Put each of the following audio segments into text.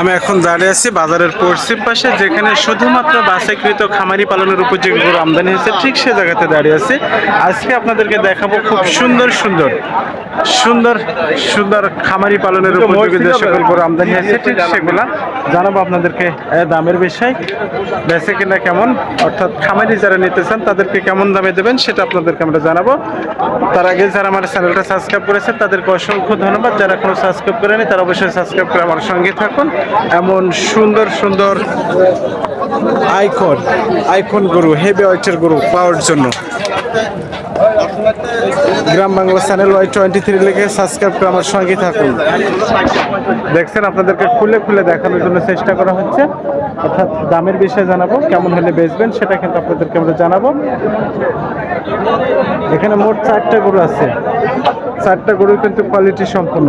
আমি এখন দাঁড়িয়ে আছি বাজারের পশ্চিম পাশে যেখানে শুধুমাত্র বাসাইকৃত খামারি পালনের উপযোগী গরু আমদানি হয়েছে। ঠিক সে জায়গাতে দাঁড়িয়ে আছি। আজকে আপনাদেরকে দেখাবো খুব সুন্দর সুন্দর সুন্দর সুন্দর খামারি পালনের উপযোগী যে সকল গরু আমদানি হয়েছে ঠিক সেগুলা জানাব আপনাদেরকে দামের বিষয়। বেচে কিনা কেমন অর্থাৎ খামারি যারা নিতে চান তাদেরকে কেমন দামে দেবেন সেটা আপনাদেরকে আমরা জানাব। তার আগে যারা আমার চ্যানেলটা সাবস্ক্রাইব করেছেন তাদেরকে অসংখ্য ধন্যবাদ। যারা কোনো সাবস্ক্রাইব করেনি তারা অবশ্যই সাবস্ক্রাইব করে আমার সঙ্গে থাকুন। এমন সুন্দর সুন্দর আইকন আইকন গরু হেভি ওয়েটের গরু পাওয়ার জন্য। Gram Bangla channel Y twenty three লিখে সাবস্ক্রাইব করে আমার সঙ্গে থাকুন। দেখছেন, আপনাদেরকে খুলে খুলে দেখানোর জন্য চেষ্টা করা হচ্ছে। অর্থাৎ দামের বিষয়ে জানাব, কেমন হলে বেচবেন সেটা কিন্তু আপনাদেরকে আমরা জানাব। এখানে মোট চারটা গরু আছে। চারটা গরু কিন্তু কোয়ালিটি সম্পূর্ণ।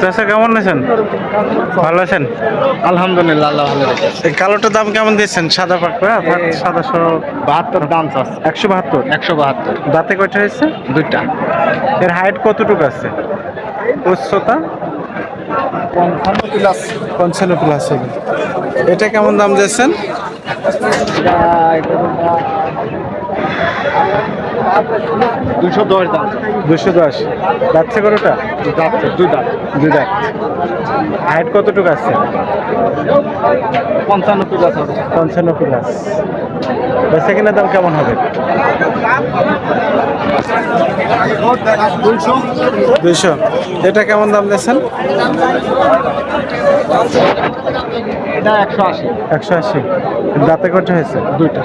চাষা কেমন আছেন? ভালো আছেন? আলহামদুলিল্লাহ আল্লাহ ভালো এই কালোটার দাম কেমন দিয়েছেন সাদা পাকড়া সাদাশো বাহাত্তর দাম চাষ একশো বাহাত্তর? একশো বাহাত্তর। দাঁতে কয়টা হয়েছে? দুইটা। এর হাইট কতটুকু আছে? উচ্চতা? পঞ্চান্ন প্লাস পঞ্চান্ন প্লাস এটা কেমন দাম দিয়েছেন? দুইশো দশ দাম দুশো। দশ যাচ্ছে কতটা যাচ্ছে দুই দাম দুই দাঁত। হাইট কতটুকু আছে? পঞ্চান্ন প্লাস পঞ্চান্ন প্লাস বেচা কিনা দাম কেমন হবে? দুইশো। এটা কেমন দাম দিয়েছেন? এটা একশো আশি। একশো আশি। দাঁতে কটা হয়েছে? দুইটা।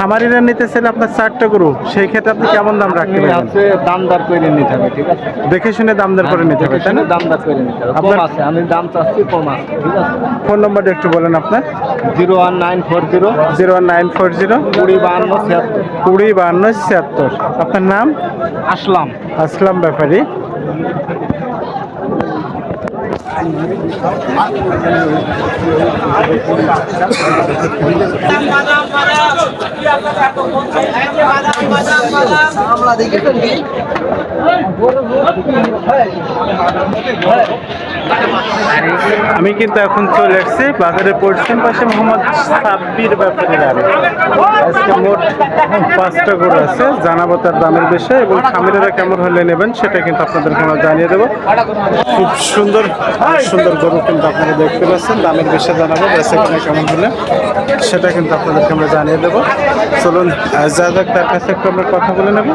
খামারিরা নিতে চাইলে আপনার চারটা গরু সেই ক্ষেত্রে আপনি কেমন দাম রাখতে হচ্ছে দাম দর করে নিতে হবে ঠিক আছে? দেখে শুনে দাম দর করে নিতে হবে তাই না? দাম দর করে নিতে হবে। আপনার- আছে আমি দাম চাচ্ছি কম আছে ঠিক আছে? ফোন নম্বরটা একটু বলেন আপনার। Zero one nine four zero zero one nine four zero কুড়ি বাহান্ন ছিয়াত্তর। কুড়ি বাহান্ন ছিয়াত্তর। আপনার নাম? আসলাম। আসলাম ব্যাপারী। আমরা দেখি আমি কিন্তু এখন চলে এসেছি বাজারের পশ্চিম পাশে মোহাম্মদ সাব্বির ব্যাপারে গাড়ি আজকে মোট পাঁচটা গরু আছে, জানাব তার দামের বিষয়ে এবং খামিরেরা কেমন হলে নেবেন সেটা কিন্তু আপনাদেরকে আমরা জানিয়ে দেবো। খুব সুন্দর সুন্দর গরু কিন্তু আপনারা দেখতে পাচ্ছেন, দামের বিষয়ে জানাব, বেচা কিনা কেমন হলে সেটা কিন্তু আপনাদেরকে আমরা জানিয়ে দেবো। চলুন যা যাক তার কাছে একটু আমরা কথা বলে নেব।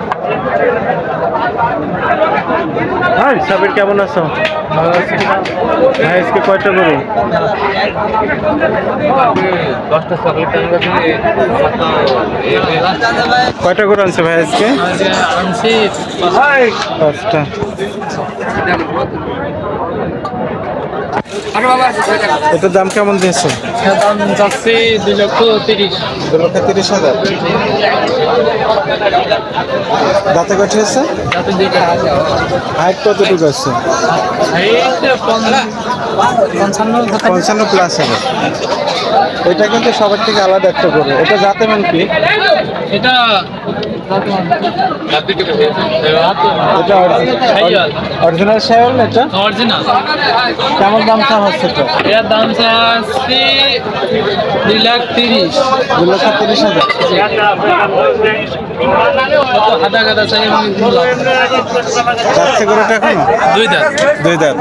হাই সাবির কেমন আছো? হ্যাঁ আজকে কয়টা গরু? দশটা কয়টা গরু আনছে ভাই আজকে? আনছি পাঁচটা। এটার দাম কেমন দিয়েছে দাম যাচ্ছে দুই লক্ষ তিরিশ। দু লক্ষ তিরিশ হাজার। দাঁতে হয়েছে? যাতে হাইট কতটুকু আছে? পঞ্চান্ন প্লাস হবে। এটা কিন্তু সবার থেকে আলাদা একটা গরু। এটা জাতে মান কি? এটা অরিজিনাল শায়ল এটা? অরিজিনাল। কেমন দাম চা হচ্ছে তো? এর দাম চাচ্ছি দুই লাখ তিরিশ। দু লক্ষ তিরিশ হাজার। হাদা গাদা চাই যাচ্ছে দুই দাঁত। দুই দাঁত।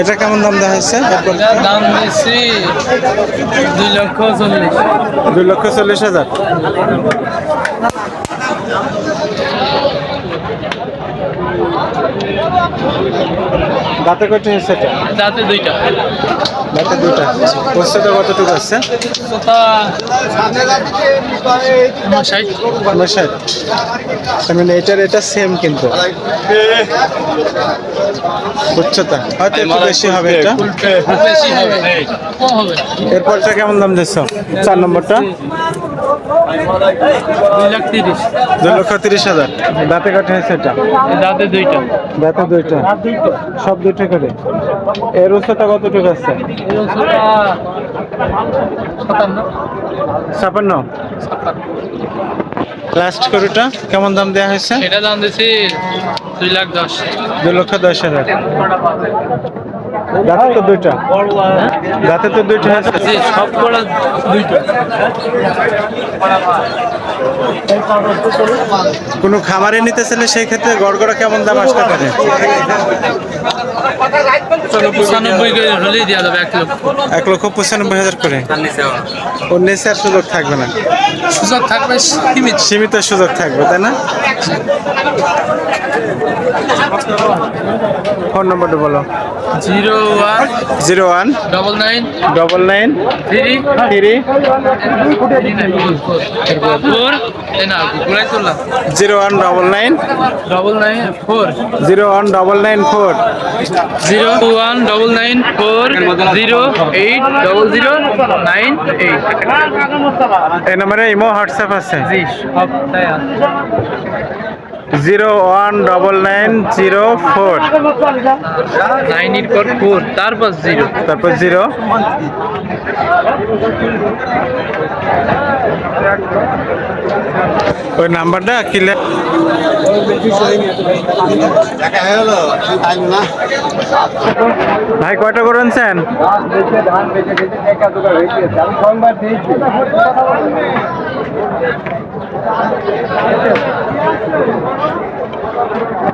এটা কেমন দাম দেওয়া হয়েছে দাম বেশি দুই লক্ষ চল্লিশ। দুই লক্ষ চল্লিশ হাজার। দাঁতে কয়টা এটা? দাঁতে দুইটা। দাঁতে দুইটা। উচ্চতা কতটুকু আছে? ষাট। তার মানে এটার এটা সেম কিন্তু। উচ্চতা। হয়তো একটু বেশি হবে এটা। বেশি হবে। কম হবে এরপরটা কেমন দাম দিচ্ছ চার নম্বরটা। দুই লক্ষ তিরিশ হাজার। দাঁতে কাটা হয়েছে এটা? দাঁতে দুইটা। দাঁতে দুইটা? সব দুইটা করে? এর উচ্চতা কতটুকু আছে? সাতান্ন। ছাপান্ন? লাস্ট গরুটা কেমন দাম দেওয়া হয়েছে? এটা দাম দুই লাখ দশ। দুই লক্ষ দশ হাজার। দাঁতে তো দুইটা। দাঁতে তো দুইটা আছে। সব দুইটা। কোনো খামারে নিতে চাইলে সেই ক্ষেত্রে গড়গড়া কেমন দাম আসতে পারে? পঁচানব্বই করে হলেই দেওয়া যাবে এক লক্ষ। পঁচানব্বই হাজার করে। ওর নিচে আর সুযোগ থাকবে না। সুযোগ থাকবে সীমিত। সীমিত সুযোগ থাকবে তাই না? ফোন নম্বরটা বলো। Zero zero one double nine double nine three three zero one double nine double nine four. Zero one double nine four zero one double nine four zero eight double zero nine eight. এই নম্বরে imo WhatsApp আছে। জি সবটাই আছে। Zero one double nine zero four. Nine পর four তারপর zero. তারপর zero. ওই নাম্বারটা কিলে ভাই কয়টা করে আনছেন? Thank you.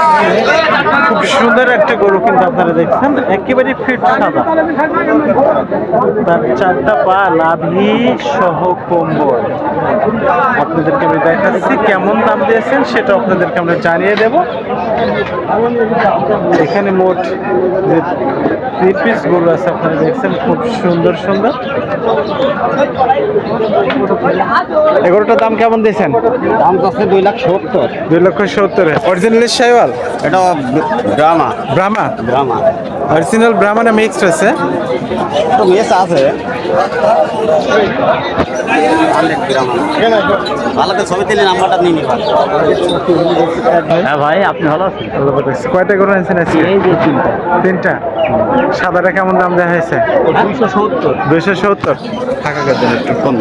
খুব সুন্দর একটা গরু কিন্তু আপনারা দেখছেন। একেবারে ফিট সাদা। তার চারটা পা নাভি সহ কম্বল আপনাদেরকে আমি দেখাচ্ছি কেমন দাম দিয়েছেন সেটা আপনাদেরকে আমরা জানিয়ে দেব। এখানে মোট যে থ্রি পিস গরু আছে আপনারা দেখছেন খুব সুন্দর সুন্দর। এগারোটার দাম কেমন দিয়েছেন? দাম যাচ্ছে দুই লাখ সত্তর। দুই লক্ষ সত্তর। অরিজিনাল শাইওয়াল এটা ড্রামা। ব্রাহ্মা ড্রামা। অরিজিনাল ব্রাহ্মা না মিক্সড আছে? তো মেস আছে। ভালো করে ছবি দিলে নাম্বারটা হ্যাঁ ভাই আপনি ভালো আছেন? কয়টা গরু আনছেন আজকে? তিনটা। তিনটা? সাদাটা কেমন দাম দেওয়া হয়েছে দুইশো সত্তর। দুইশো সত্তর? করে একটু কম।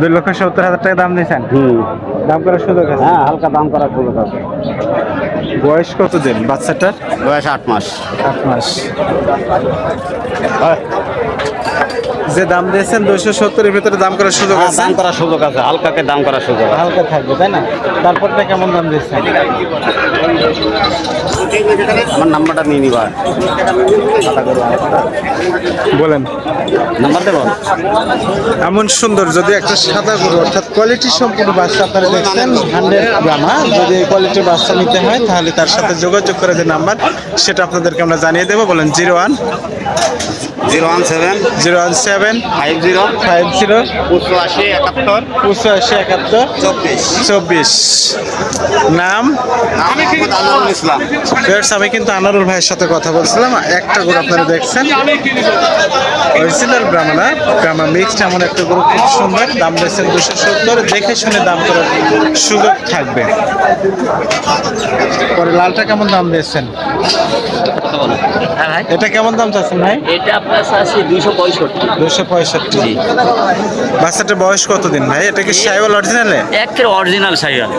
দুই লক্ষ সত্তর হাজার টাকা দাম দিয়েছেন হুম। দাম করার সুযোগ আছে? হ্যাঁ হালকা দাম করা সুযোগ আছে। বয়স কত দিন বাচ্চাটার? বয়স আট মাস। আট মাস। যে দাম দিয়েছেন দুইশো সত্তরের ভিতরে দাম করার সুযোগ হ্যাঁ, আছে? দাম করার সুযোগ আছে হালকাকে দাম করার সুযোগ আছে। হালকা থাকবে তাই না? তারপরটা কেমন দাম দিচ্ছেন আমার নাম্বারটা নিয়ে নিবা। বলেন। নাম্বার দেবো? এমন সুন্দর যদি একটা সাদা গরু অর্থাৎ কোয়ালিটি সম্পূর্ণ বাচ্চা আপনারা দেখছেন হান্ড্রেড গ্রামা যদি এই কোয়ালিটির বাচ্চা নিতে হয় তাহলে তার সাথে যোগাযোগ করে যে নাম্বার সেটা আপনাদেরকে আমরা জানিয়ে দেবো। বলেন zero one zero one seven zero one seven five zero five zero পঁচাশি একাত্তর পঁচাশি একাত্তর চব্বিশ। চব্বিশ। নাম? আমি আনোয়ারুল ইসলাম। আমি কিন্তু আনারুল ভাইয়ের সাথে কথা বলছিলাম। একটা গরু আপনারা দেখছেন। অরিজিনাল ব্রাহ্মণা ব্রাহ্মা মিক্সড এমন একটা গরু খুব সুন্দর। দাম দিয়েছেন দুশো সত্তর। দেখে শুনে দাম করার সুযোগ থাকবে। পরে লালটা কেমন দাম দিয়েছেন? এটা কেমন দাম চাচ্ছেন ভাই? এটা আপনার আছে দুইশো পঁয়ষট্টি। দুশো পঁয়ষট্টি। বাচ্চাটার বয়স কতদিন ভাই? এটা কি সাইওয়াল অরিজিনালে একের অরিজিনাল সাইয়াল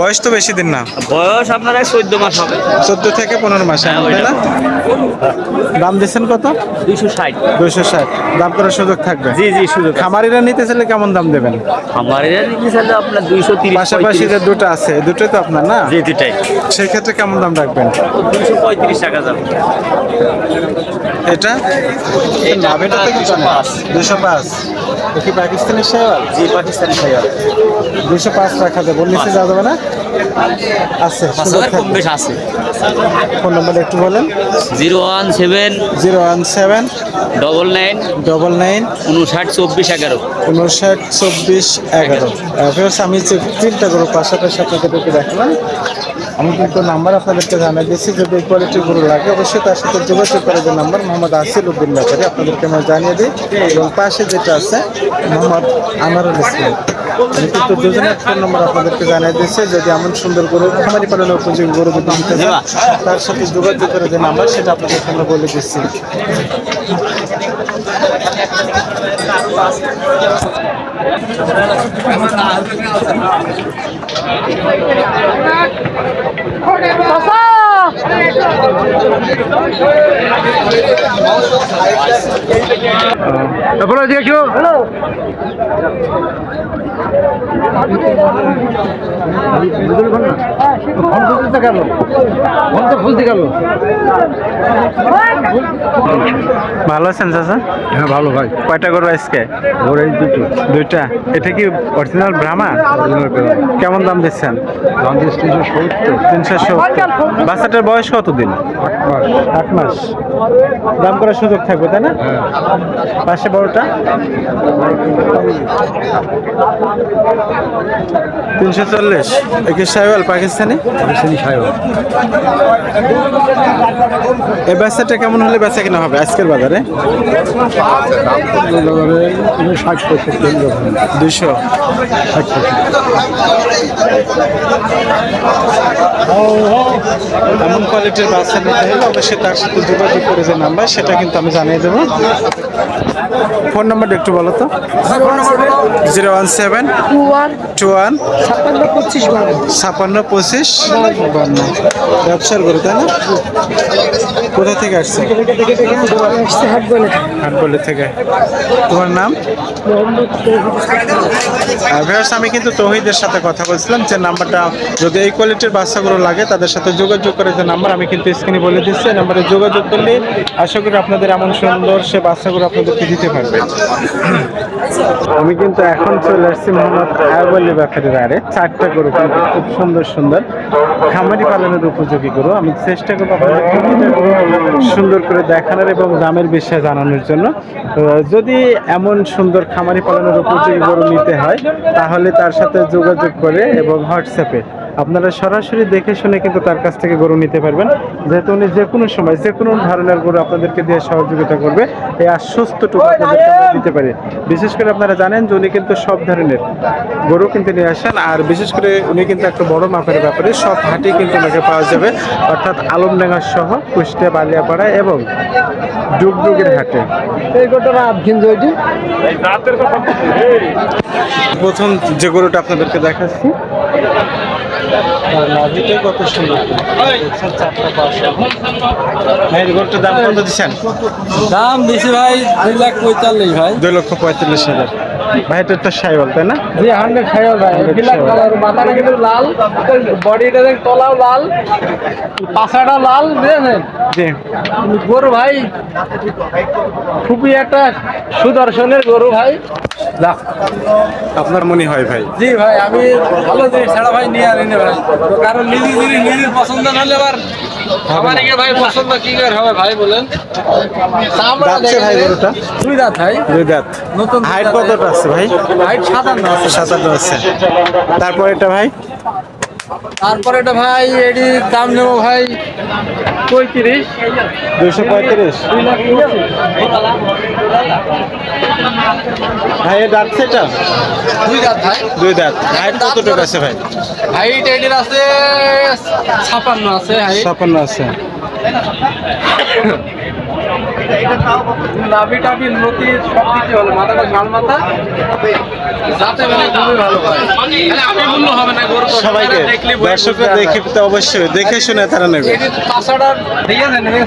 বয়স তো বেশি দিন না। বয়স আপনার চোদ্দ মাস হবে। চোদ্দ থেকে পনেরো মাস হ্যাঁ, না? দাম দিচ্ছেন কত? দুইশো ষাট। দুইশো ষাট। দাম করার সুযোগ থাকবে? জি জি শুধু খামারিরা নিতে চাইলে কেমন দাম দেবেন? এটা নিতে চাইলে আপনার দুইশো তিরিশ পাশাপাশি যে দুটো আছে দুটোই তো আপনার না? জি দুটাই সেই ক্ষেত্রে কেমন দাম রাখবেন? দুইশো পঁয়ত্রিশ টাকা যাবে এটা? নাভিটা তো কিছু না 205 দুশো পাঁচ কি পাকিস্তানি শেয়ার জি পাকিস্তানের সাইয়াল দুশো পাঁচ রাখা যাবে। নিচে যাওয়া যাবে না? আছে কম বেশ আছে। ফোন নাম্বার একটু বলেন। Zero one seven zero one seven double nine double nine উনষাট চব্বিশ এগারো। উনষাট চব্বিশ এগারো। আমি যে তিনটা গরু পাশাপাশি আপনাদেরকে দেখালাম। আমি কিন্তু নাম্বার আপনাদেরকে জানাই দিয়েছি যদি কোয়ালিটির গরু লাগে অবশ্যই তার সাথে যোগাযোগ করে যে নাম্বার মোহাম্মদ আসিল উদ্দিন ব্যাপারে আপনাদেরকে আমি জানিয়ে দিই। এবং পাশে যেটা আছে মোহাম্মদ আনারুল ইসলাম। আমি কিন্তু ফোন নম্বর আপনাদেরকে জানিয়ে দিয়েছি, যদি এমন সুন্দর গরু, খামারি পালনের উপযোগী গরু যদি নিতে তার সাথে যোগাযোগ করে যে নাম্বার, সেটা আপনাদেরকে আমরা বলে দিচ্ছি। তারপরে দেখো ভালো আছেন চাচা? হ্যাঁ ভালো ভাই। কয়টা গরু আজকে? এই দুটো। দুইটা। এটা কি অরিজিনাল ব্রাহ্মা কেমন দাম দিচ্ছেন? তিনশো সত্তর। তিনশো সত্তর। বাচ্চাটার বয়স কতদিন? আট মাস। দাম করার সুযোগ থাকবে তাই না? পাশে বড়টা? তিনশো চল্লিশ। একুশ সাহেব পাকিস্তানি? এই বাচ্চাটা কেমন হলে বেচা কিনা হবে আজকের বাজারে দুইশো। এমন কোয়ালিটির বাচ্চা নিতে হলে অবশ্যই তার সাথে যোগাযোগ করে যে নাম্বার, সেটা কিন্তু আমি জানিয়ে দেবো। ফোন নাম্বারটা একটু বলো তো। Zero one seven two one ছাপান্ন পঁচিশ বান্ন। ব্যবসার গরু, তাই না? কোথা থেকে আসছে? আসছে হাট বলে হাটবলি থেকে। তোমার নাম? ভিউয়ার্স, আমি কিন্তু তহিদের সাথে কথা বলছিলাম যে নাম্বারটা যদি এই কোয়ালিটির বাচ্চাগুলো লাগে তাদের সাথে যোগাযোগ করে যে নাম্বার আমি কিন্তু স্ক্রিনে বলে দিচ্ছি। নাম্বারে যোগাযোগ করলে আশা করি আপনাদের এমন সুন্দর সে বাচ্চাগুলো আপনাদেরকে দিতে পারবে। আমি কিন্তু এখন চলে আসছি মোহাম্মদ আয়বলি ব্যাপারের আরে চারটা গরু কিন্তু খুব সুন্দর সুন্দর খামারি পালনের উপযোগী গরু। আমি চেষ্টা করব আপনাদের সুন্দর করে দেখানোর এবং দামের বিষয়ে জানানোর জন্য। যদি এমন সুন্দর খামারি পালনের উপযোগী গরু নিতে হয়, তাহলে তার সাথে যোগাযোগ করে এবং হোয়াটসঅ্যাপে আপনারা সরাসরি দেখে শুনে কিন্তু তার কাছ থেকে গরু নিতে পারবেন। যেহেতু উনি যে কোনো সময় যে কোনো ধরনের গরু আপনাদেরকে দিয়ে সহযোগিতা করবে। এই আশ্বস্তটুকু আপনাদেরকে আমরা দিতে পারি। বিশেষ করে আপনারা জানেন যে উনি কিন্তু সব ধরনের গরু কিন্তু নিয়ে আসেন। আর বিশেষ করে উনি কিন্তু একটা বড় মাপের ব্যাপারে সব হাটই কিন্তু ওনাকে পাওয়া যাবে। অর্থাৎ আলমডাঙ্গা সহ কুষ্টিয়া বালিয়াপাড়া এবং ডুগডুগের হাটে। এই গোটা জয়টি প্রথম যে গরুটা আপনাদেরকে দেখাচ্ছি তার নাভিতে কত সুন্দর। দেখছেন চারটা পাঁচশো গরুটার দাম কত দিচ্ছেন? দাম বেশি ভাই দুই লাখ পঁয়তাল্লিশ ভাই। দুই লক্ষ পঁয়তাল্লিশ হাজার। ভাই এটা তো সাইবল তাই না? জি হান্ড্রেড খাইও ভাই। ব্ল্যাক কালার মাথাটা কিন্তু লাল। বডিটা দেখ তলাও লাল। পাছাটা লাল বুঝেছেন? জি। গরু ভাই খুবই একটা সুদর্শনের গরু ভাই। যা আপনার মনে হয় ভাই। জি ভাই আমি ভালো জিনিস ছাড়া ভাই নিয়ে আনি না ভাই। কারণ নিজে জিনিস নিজের পছন্দ না হলে আবার ভাই পছন্দ কি করে হবে ভাই বলেন? ভাই যে- গরুটা? দুই দাঁত ভাই। দুই দাঁত। নতুন হাইট দাঁত। কতটা আছে ভাই? হাইট সাতান্ন আছে। সাতান্ন আছে। তারপর এটা ভাই? তারপরে এটা ভাই এটির দাম নেব ভাই পঁয়ত্রিশ। দুইশো পঁয়ত্রিশ। ভাই দাঁত সেটা? দুই দাঁত ভাই। দুই দাঁত। হাইট কতটুকু আছে ভাই? হাইট এটির আছে ছাপান্ন আছে হাইট। ছাপান্ন আছে। নাভি টাভি নতি সব দিতে হলো মাথাটা ঝাল মাথা। যাতে মানে খুবই ভালো হয়। আমি বললে হবে না গরু সবাইকে দর্শকরা বুঝবে তো অবশ্যই দেখে শুনে তারা নেবে।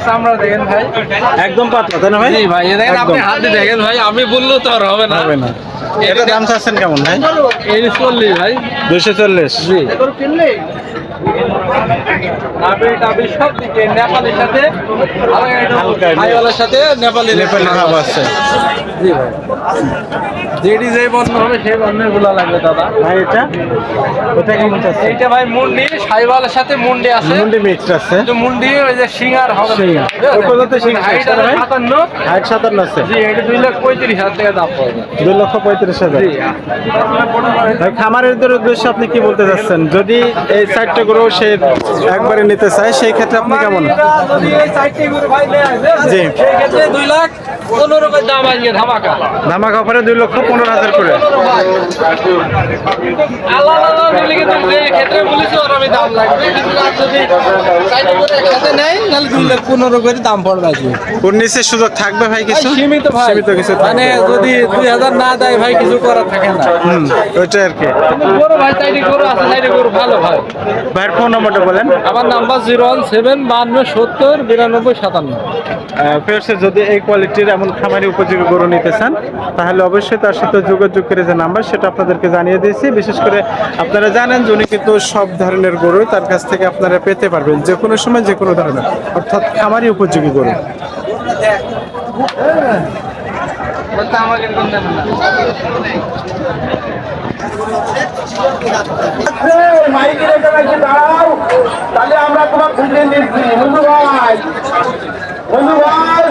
চামড়া দেখেন ভাই। একদম পাতলা তাই না ভাই? ভাই এ দেখেন আপনি হাতে দেখেন ভাই আমি বললেও তো আর হবে না। হবে না। এটা দাম চাচ্ছেন কেমন ভাই? এই চল্লিশ ভাই। দুশো চল্লিশ। জি। নাভি টাভি সব দিকে নেপালের সাথে নেপালের সাথে নেপালি নেপালি ভাব আছে। জি ভাই। যেটি যে বর্ণ হবে সেই বর্ণেরগুলা লাগবে দাদা। ভাই এটা? ওটা কেমন চাচ্ছেন এইটা ভাই মুন্ডি সাইওয়ালের সাথে মুন্ডি আছে। মুন্ডি মিক্স আছে। মুন্ডি ওই যে সিঙ্গার হবে। সিঙ্গার। ওই পর্যন্ত হাইট আছে, ভাই? সাতান্ন। হাইট সাতান্ন আছে। জি এটা দুই লাখ পঁয়ত্রিশ হাজার টাকা দাম পড়বে। দুই লক্ষ হাজার। জি ভাই। খামারের উদ্দেশ্যে আপনি কি বলতে চাচ্ছেন? যদি এই চারটে গরু সে একবারে নিতে চায় সেই ক্ষেত্রে আপনি কেমন? যদি এই চারটি গরু ভাই নেয়, জি। সেই ক্ষেত্রে দুই লাখ দাম আসবে ধামাকা অফারে দুই লক্ষ পনেরো হাজার করে। সুযোগ থাকবে ভাই কিছু? সীমিত সীমিত কিছু মানে যদি দুই হাজার না দেয় ভাই কিছু করার থাকে না। ওইটাই আর কি। ভাইয়ের ফোন নম্বরটা বলেন। আমার নাম্বার জিরো ওয়ান সেভেন বান্ন সত্তর বিরানব্বই সাতান্ন। যদি এই কোয়ালিটির এমন খামারি উপযোগী গরু নিতে চান তাহলে অবশ্যই তার সাথে যোগাযোগ করে যে নাম্বার, সেটা আপনাদেরকে জানিয়ে দিয়েছি। বিশেষ করে আপনারা জানেন যে উনি কিন্তু সব ধরনের গরু তার কাছ থেকে আপনারা পেতে পারবেন, যে কোনো সময় যে কোনো ধরনের, অর্থাৎ খামারি উপযোগী গরু। আমরা তোমার খুঁজে নিচ্ছি বন্ধু ভাই বন্ধু ভাই